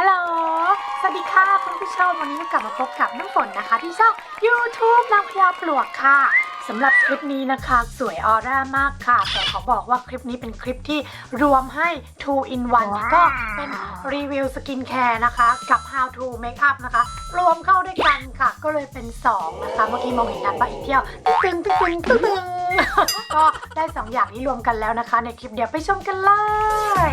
ฮัลโหล สวัสดีค่ะคุณผู้ชม วันนี้กลับมาพบกับน้ำฝนนะคะ ที่ช่อง YouTube นางพญาปลวกค่ะสำหรับคลิปนี้นะคะ สวยออร่ามากค่ะ แต่ขอบอกว่าคลิปนี้เป็นคลิปที่รวมให้ 2 in 1 ก็เป็นรีวิวสกินแคร์นะคะ กับ how to make up นะคะ รวมเข้าด้วยกันค่ะ ก็เลยเป็น 2 นะคะ เมื่อกี้มองเห็นนัดว่าอีกเที่ยว ตึงตึงตึงตึงตึงก็ได้ 2 อย่างนี้รวมกันแล้วนะคะ ในคลิปเดี๋ยวไปชมกันเลย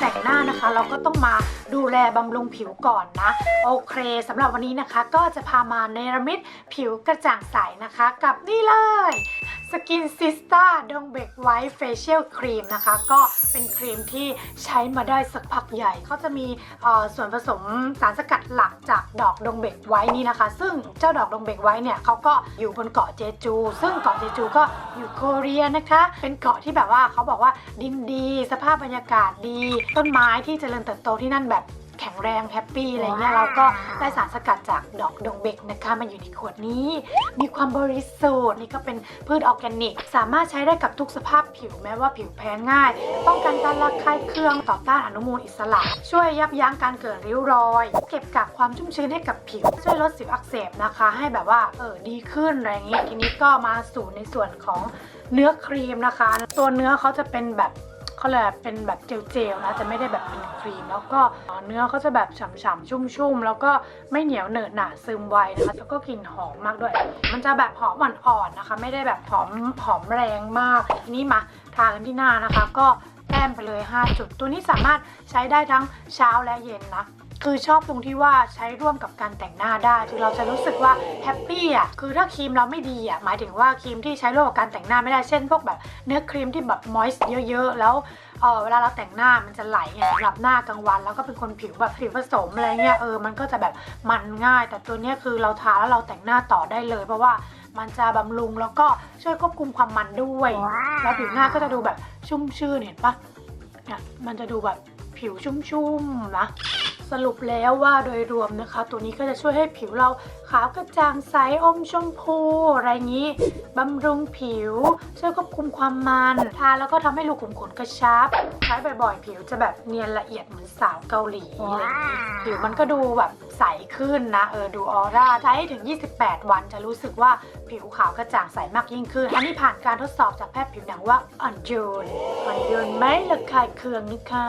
แต่งหน้านะคะ เราก็ต้องมาดูแลบำรุงผิวก่อนนะ โอเคสำหรับวันนี้นะคะ ก็จะพามาเนรมิตผิวกระจ่างใสนะคะ กับนี่เลย Skin Sista ดงเบกไวท์เฟเชียลครีมนะคะ ก็เป็นครีมที่ใช้มาได้สักพักใหญ่เขาจะมีส่วนผสมสารสกัดหลักจากดอกดงเบกไว้นี่นะคะ ซึ่งเจ้าดอกดงเบกไว้เนี่ยเขาก็อยู่บนเกาะเจจู ซึ่งเกาะเจจูก็อยู่โคเรียนะคะ เป็นเกาะที่แบบว่าเขาบอกว่าดินดี สภาพบรรยากาศดีต้นไม้ที่เจริญเติบโตที่นั่นแบบแข็งแรงแฮปปี้อะไรเงี้ยเราก็ได้สารสกัดจากดอกดงเบกนะคะมาอยู่ในขวดนี้ มีความบริสุทธิ์นี่ก็เป็นพืชออร์แกนิก สามารถใช้ได้กับทุกสภาพผิวแม้ว่าผิวแพ้ง่าย ป้องกันการระคายเคืองต่อต้านอนุมูลอิสระ ช่วยยับยั้งการเกิดริ้วรอย เก็บกักความชุ่มชื้นให้กับผิว ช่วยลดสิวอักเสบนะคะ ให้แบบว่าเออดีขึ้นอะไรอย่างงี้ทีนี้ก็มาสู่ในส่วนของเนื้อครีมนะคะ ตัวเนื้อเขาจะเป็นแบบ เขาเลยกเป็นแบบเจลๆนะจะไม่ได้แบบเป็นครีม แล้วก็เนื้อเขาจะแบบฉ่ำๆชุ่มๆ แล้วก็ไม่เหนียวเหนอะหนะซึมไวนะคะแล้วก็กลิ่นหอมมากด้วย มันจะแบบหอมอ่อนๆนะคะ ไม่ได้แบบหอมหอมแรงมากทีนี้มาทากันที่หน้านะคะ ก็แต้มไปเลย 5 จุด ตัวนี้สามารถใช้ได้ทั้งเช้าและเย็นนะ คือชอบตรงที่ว่าใช้ร่วมกับการแต่งหน้าได้ คือเราจะรู้สึกว่าแฮปปี้อะ คือถ้าครีมเราไม่ดีอะ หมายถึงว่าครีมที่ใช้ร่วมกับการแต่งหน้าไม่ได้ เช่นพวกแบบเนื้อครีมที่แบบมอยส์เยอะ ๆ แล้วเออเวลาเราแต่งหน้ามันจะไหลไงสำหรับหน้ากลางวัน แล้วก็เป็นคนผิวแบบผิวผสมอะไรเงี้ยเออมันก็จะแบบมันง่าย แต่ตัวเนี้ยคือเราทาแล้วเราแต่งหน้าต่อได้เลย เพราะว่ามันจะบำรุงแล้วก็ช่วยควบคุมความมันด้วย แล้วผิวหน้าก็จะดูแบบชุ่มชื่นเห็นปะเนี่ยมันจะดูแบบผิวชุ่มๆนะ สรุปแล้วว่าโดยรวมนะคะ ตัวนี้ก็จะช่วยให้ผิวเราขาวกระจ่างใสอมชมพู อะไรอย่างนี้บำรุงผิว ช่วยควบคุมความมันทาแล้วก็ทำให้รูขุมขนกระชับ ใช้บ่อยๆ ผิวจะแบบเนียนละเอียดเหมือนสาวเกาหลีอะไรอย่างนี้ผิวมันก็ดูแบบใสขึ้นนะเออดูออร่าใช้ถึง 28 วันจะรู้สึกว่าผิวขาวกระจ่างใสมากยิ่งขึ้น อันนี้ผ่านการทดสอบจากแพทย์ผิวหนังว่าอ่อนโยนอ่อนโยนไหมระคายเคืองนะคะ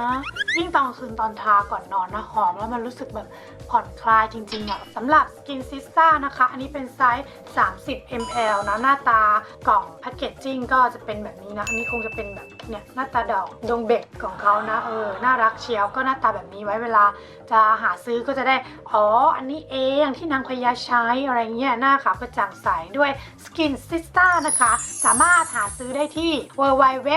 ยิ่งตอนกลางคืนตอนทาก่อนนอนนะหอมแล้วมันรู้สึกแบบผ่อนคลายจริงๆอะ่ะสำหรับ Skin Sista นะคะ อันนี้เป็นไซส์ 30 ml นะ หน้าตากล่องแพคเกจจิ้งก็จะเป็นแบบนี้นะ อันนี้คงจะเป็นแบบเนี่ยหน้าตาดอกดงเบกของเขานะเออน่ารักเชียวก็หน้าตาแบบนี้ไว้เวลาจะหาซื้อก็จะได้ อ๋อ อันนี้เองที่นางพญาใช้อะไรเงี้ยหน้าขาวกระจ่างใสด้วย Skin Sista นะคะ สามารถหาซื้อได้ที่ www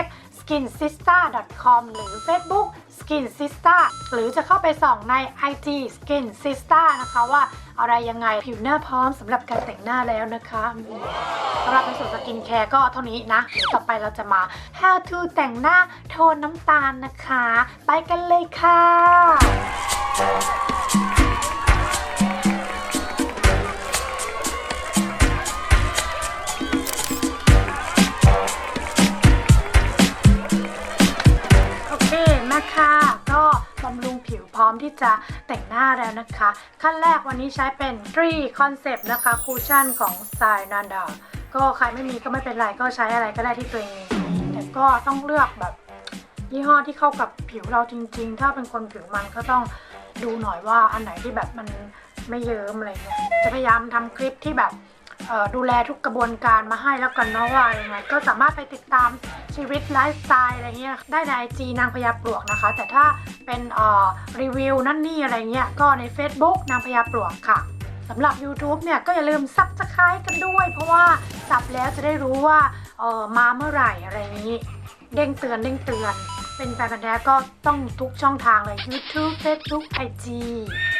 skinsista.com หรือ Facebook Skin Sista หรือจะเข้าไปส่องใน IG Skin Sista นะคะว่าอะไรยังไงผิวหน้าพร้อมสำหรับการแต่งหน้าแล้วนะคะสำหรับในส่วนสกินแคร์ก็เท่านี้นะเดี๋ยวต่อไปเราจะมา How to แต่งหน้าโทนน้ำตาลนะคะ ไปกันเลยค่ะ หน้าแล้วนะคะ ขั้นแรกวันนี้ใช้เป็น3 Concept นะคะคูชั่นของ s t y l e Nanda ก็ใครไม่มีก็ไม่เป็นไรก็ใช้อะไรก็ได้ที่ตัวเองมีแต่ก็ต้องเลือกแบบยี่ห้อที่เข้ากับผิวเราจริง ๆ ถ้าเป็นคนผิวมันก็ต้องดูหน่อยว่าอันไหนที่แบบมันไม่เยิ้มอะไรเงี้ยจะพยายามทำคลิปที่แบบดูแลทุกกระบวนการมาให้แล้วกันเนาะว่ายังไงก็สามารถไปติดตาม ชีวิตไลฟ์สไตล์อะไรเงี้ยได้ในไอจีนางพญาปลวกนะคะ แต่ถ้าเป็นเอ่อรีวิวนั่นนี่อะไรเงี้ยก็ใน Facebook นางพญาปลวกค่ะสำหรับ YouTube เนี่ยก็อย่าลืมซับสไครต์กันด้วย เพราะว่าสับแล้วจะได้รู้ว่าเออมาเมื่อไหร่อะไรนี้ เด้งเตือนเด้งเตือน เป็นแฟนพันแท้ก็ต้องทุกช่องทางเลย YouTube Facebook IG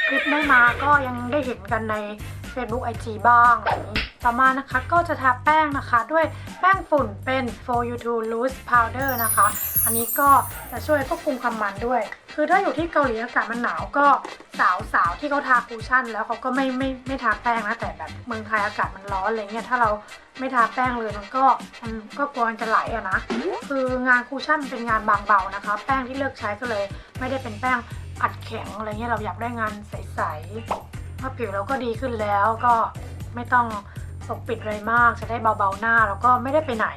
คลิปไม่มาก็ยังได้เห็นกันใน Facebook IG บ้างอะไรนี้ ต่อมานะคะก็จะทาแป้งนะคะ ด้วยแป้งฝุ่นเป็น for you to loose powder นะคะ อันนี้ก็จะช่วยควบคุมความมันด้วย คือถ้าอยู่ที่เกาหลีอากาศมันหนาวก็สาวสาวที่เขาทาคูชั่น แล้วเขาก็ไม่ไม่ไม่ทาแป้งนะแต่แบบเมืองไทยอากาศมันร้อนอะไรเงี้ยถ้าเราไม่ทาแป้งเลยมันก็มันก็กลัวมันจะไหลอะนะคืองานคูชั่นเป็นงานบางเบานะคะ แป้งที่เลือกใช้ก็เลย ไม่ได้เป็นแป้งอัดแข็งอะไรเงี้ยเราอยากได้งานใสๆถ้าผิวเราก็ดีขึ้นแล้วก็ไม่ต้อง ปกปิดอะไรมากจะได้เบาๆหน้าแล้วก็ไม่ได้ไปไหน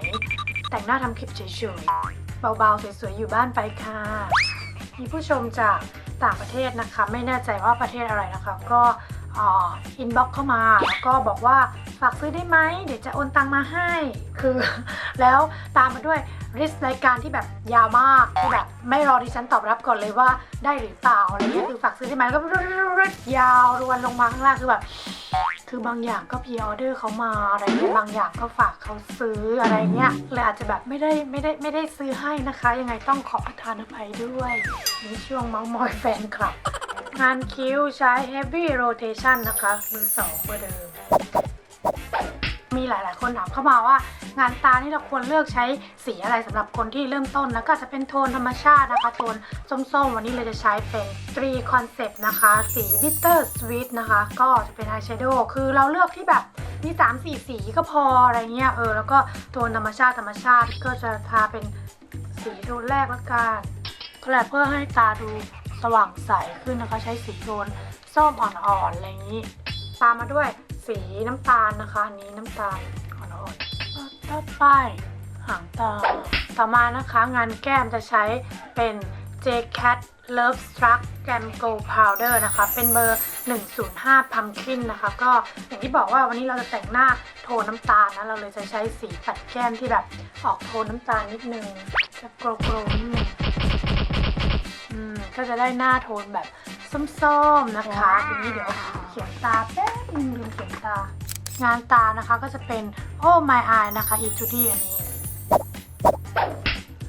แต่งหน้าทำคลิปเฉยๆ เบาๆ สวยๆ อยู่บ้านไปค่ะ มีผู้ชมจากต่างประเทศนะคะ ไม่แน่ใจว่าประเทศอะไรนะคะ ก็ อินบ็อกเข้ามาแล้วก็บอกว่าฝากซื้อได้ไหมเดี๋ยวจะโอนตังมาให้ คือ แล้วตามมาด้วยริสรายการที่แบบยาวมากที่แบบไม่รอดิฉันตอบรับก่อนเลยว่าได้หรือเปล่าอะไรเงี้ยคือฝากซื้อได้ไหมแล้วก็ยาวรวนลงมาข้างล่างคือแบบคือบางอย่างก็พ r ออเดอร์เขามาอะไรเงี้ยบางอย่างก็ฝากเขาซื้ออะไรเงี้ยเลยอาจจะแบบไม่ได้ไม่ได้ไม่ได้ซื้อให้นะคะ ยังไงต้องขอประทานอภัยด้วยในช่วงเมาส์มอยแฟนคลับ งานคิ้วใช้ heavy rotation นะคะ มือสองเบอร์เดิม มีหลาย ๆ คนถามเข้ามาว่า งานตานี่เราควรเลือกใช้สีอะไรสำหรับคนที่เริ่มต้นแล้วก็จะเป็นโทนธรรมชาตินะคะ โทนส้ม ๆ วันนี้เลยจะใช้เป็นตรีคอนเซปต์นะคะ สี bitter sweet นะคะ ก็จะเป็นอายแชโดว์คือเราเลือกที่แบบมี3 4 สีก็พออะไรเงี้ยเออแล้วก็โทนธรรมชาติธรรมชาติก็จะทาเป็นสีโทนแรกละกันแหลเพื่อให้ตาดู สว่างใสขึ้นนะคะใช้สีโทนส้มอ่อนๆอะไรอย่างนี้ ตามมาด้วยสีน้ำตาลนะคะอันนี้น้ำตาลอ่อนๆต่อไปหางตาต่อมานะคะงานแก้มจะใช้เป็น JCat Love Struck Gam Go Powder นะคะ เป็นเบอร์ 105 Pumpkin นะคะ ก็อย่างที่บอกว่าวันนี้เราจะแต่งหน้าโทนน้ำตาลนะ เราเลยจะใช้สีปัดแก้มที่แบบออกโทนน้ำตาลนิดนึงจะโกลๆนิดนึง อืมก็จะได้หน้าโทนแบบส้มๆนะคะทีนี้เดี๋ยวเขียนตาแป๊บนึงลืมเขียนตา งานตานะคะก็จะเป็น Oh My Eye นะคะ e t u d y อันนี้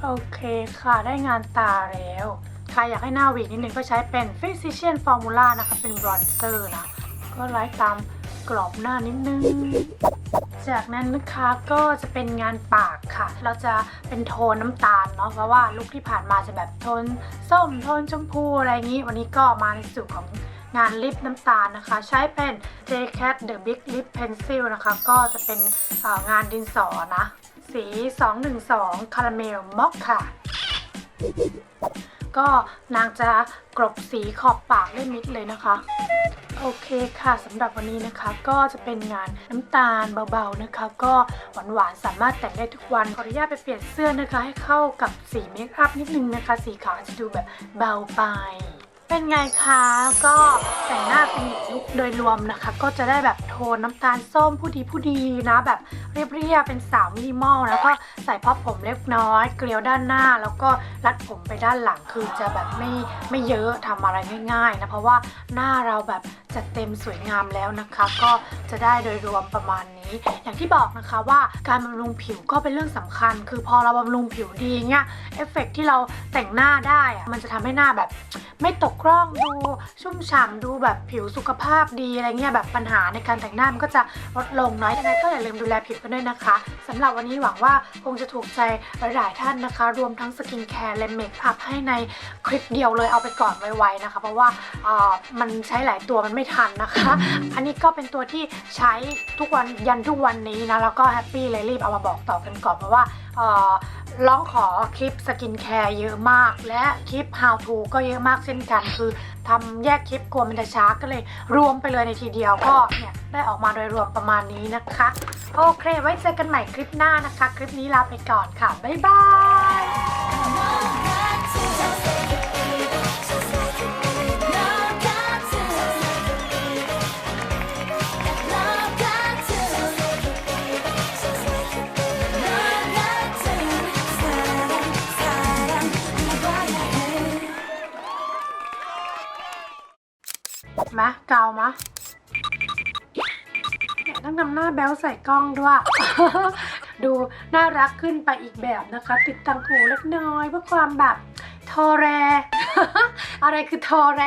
โอเคค่ะได้งานตาแล้วใครอยากให้หน้าหวีนิดนึงก็ใช้เป็น Physician Formula นะคะ เป็นบรอนเซอร์นะ ก็ไล่ตามกรอบหน้านิดนึง จากนั้นนะคะก็จะเป็นงานปากค่ะ เราจะเป็นโทนน้ำตาลเนาะเพราะว่าลุคที่ผ่านมาจะแบบโทนส้มโทนชมพูอะไรอย่างนี้ วันนี้ก็มาในสูตรของงานลิปน้ำตาลนะคะ ใช้เป็น JCat The Big Lip Pencil นะคะ ก็จะเป็นงานดินสอนะ สี 212คาราเมลม็อ ก็นางจะกรบสีขอบปากด้มิดเลยนะคะโอเคค่ะสำหรับวันนี้นะคะก็จะเป็นงานน้ำตาลเบาๆนะคะ ก็หวานๆสามารถแต่งได้ทุกวันขออนุญาตไปเปลี่ยนเสื้อนะคะ ให้เข้ากับสีเมคอัพนิดนึงนะคะ สีขาวจจะดูแบบเบาไป เป็นไงคะก็แต่งหน้าเป็นลุคโดยรวมนะคะ ก็จะได้แบบโทนน้ำตาลส้มผู้ดีผู้ดีนะ แบบเรียบๆเป็นสาวมินิมอลแล้วก็ใส่พับผมเล็กน้อย เกลียวด้านหน้า แล้วก็รัดผมไปด้านหลังคือจะแบบไม่ไม่เยอะทำอะไรง่ายๆนะเพราะว่าหน้าเราแบบจัดเต็มสวยงามแล้วนะคะ ก็จะได้โดยรวมประมาณนี้ อย่างที่บอกนะคะว่าการบำรุงผิวก็เป็นเรื่องสำคัญ คือพอเราบำรุงผิวดีเงี้ยเอฟเฟกต์ที่เราแต่งหน้าได้อะมันจะทำให้หน้าแบบไม่ตกร่องดูชุ่มฉ่ำดูแบบผิวสุขภาพดีอะไรเงี้ยแบบปัญหาในการแต่งหน้ามันก็จะลดลงน้อยยังไงก็อย่าลืมดูแลผิวกันด้วยนะคะสำหรับวันนี้หวังว่าคงจะถูกใจหลายๆท่านนะคะ รวมทั้งสกินแคร์และเมคอัพให้ในคลิปเดียวเลยเอาไปก่อนไวๆนะคะ เพราะว่าเออมันใช้หลายตัวมันไม่ทันนะคะ อันนี้ก็เป็นตัวที่ใช้ทุกวันยันทุกวันนี้นะแล้วก็แฮปปี้เลยรีบเอามาบอกต่อกันก่อนเพราะว่าร้องขอคลิปสกินแคร์เยอะมาก และคลิป how to ก็เยอะมากเช่นกันคือทำแยกคลิปกลัวมันจะช้าก็เลย รวมไปเลยในทีเดียวก็เนี่ยได้ออกมาโดยรวมประมาณนี้นะคะ โอเค ไว้เจอกันใหม่คลิปหน้านะคะ คลิปนี้ลาไปก่อนค่ะ บ๊ายบาย มเกามะเนี่ยต้องทำหน้าแบลใส่กล้องด้วย ดูน่ารักขึ้นไปอีกแบบนะคะ ติดตังหูเล็กน้อยเพื่อความแบบทอแร อะไรคือทอแร